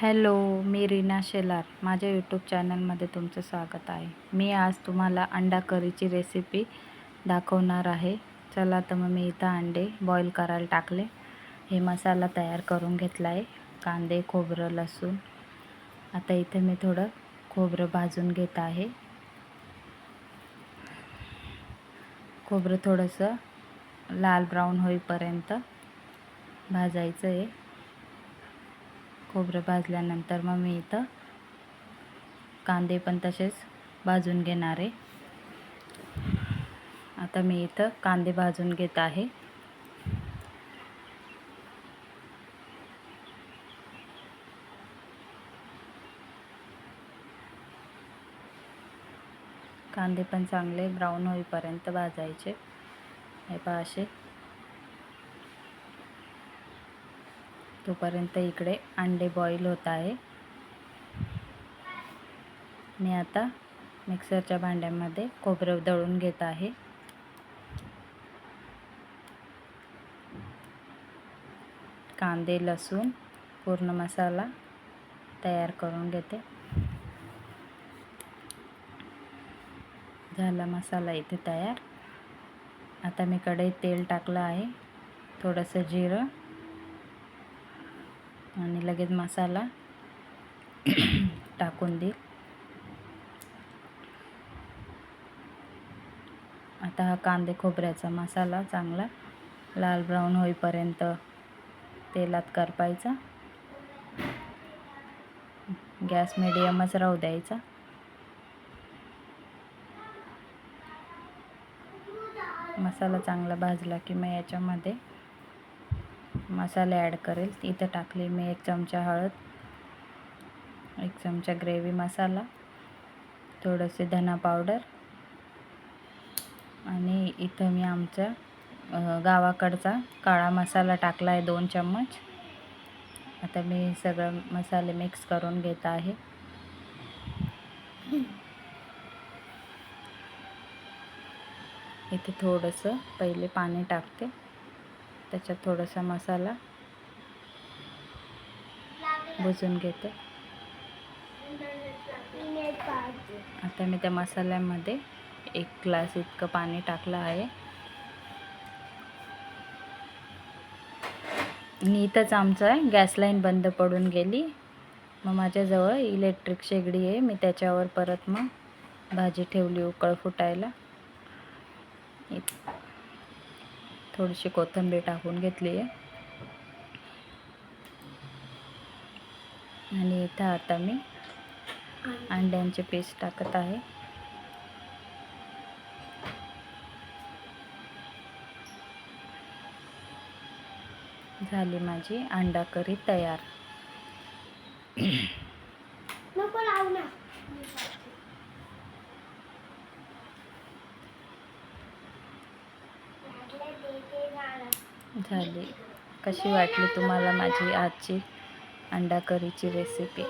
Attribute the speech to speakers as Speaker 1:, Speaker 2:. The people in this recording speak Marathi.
Speaker 1: हॅलो मी रीना शेलार. माझ्या यूट्यूब चॅनलमध्ये तुमचं स्वागत आहे. मी आज तुम्हाला अंडा करीची रेसिपी दाखवणार आहे. चला तर मग मी इथं अंडे बॉईल करायला टाकले. हे मसाला तयार करून घेतला आहे कांदे खोबरं लसूण. आता इथे मी थोडं खोबरं भाजून घेत आहे. खोबरं थोडंसं लाल ब्राऊन होईपर्यंत भाजायचं आहे. खोबरं भाजल्यानंतर मग मी इथं कांदे पण तसेच भाजून घेणार आहे. आता मी इथं कांदे भाजून घेत आहे. कांदे पण चांगले ब्राऊन होईपर्यंत भाजायचे. हे पहा असे. तोपर्यंत इकडे अंडे बॉईल होत आहे. मी आता मिक्सरच्या भांड्यामध्ये खोबरं दळून घेत आहे. कांदे लसूण पूर्ण मसाला तयार करून घेते. झाला मसाला इथे तयार. आता मी कढईत तेल टाकलं आहे. थोडंसं जिरं. आणि लगेच मसाला टाकून देईल आता हा कांदे खोबऱ्याचा मसाला चांगला लाल ब्राऊन होईपर्यंत तेलात करपायचा. गॅस मिडियमच राहू द्यायचा. मसाला चांगला भाजला की मग याच्यामध्ये मसाले ॲड करेल. इथं टाकली मी एक चमचा हळद एक चमचा ग्रेव्ही मसाला थोडंसे धना पावडर आणि इथं मी आमच्या गावाकडचा काळा मसाला टाकला आहे दोन चम्मच. आता मी सगळं मसाले मिक्स करून घेत आहे. इथे थोडंसं पहिले पाणी टाकते. त्याच्यात थोडासा मसाला भुजून घेते. आता मी त्या मसाल्यामध्ये एक ग्लास इतकं पाणी टाकलं आहे. आणि इथंच आमचं गॅस लाईन बंद पडून गेली. मग माझ्याजवळ इलेक्ट्रिक शेगडी आहे मी त्याच्यावर परत मग भाजी ठेवली उकळ फुटायला थोडीशी कोथिंबीर टाकून घेतली आहे. आणि इथं आता मी अंड्यांचे पीस टाकत आहे. झाली माझी अंडा करी तयार झाली. कशी वाटली तुम्हाला माझी आजची अंडा करीची रेसिपी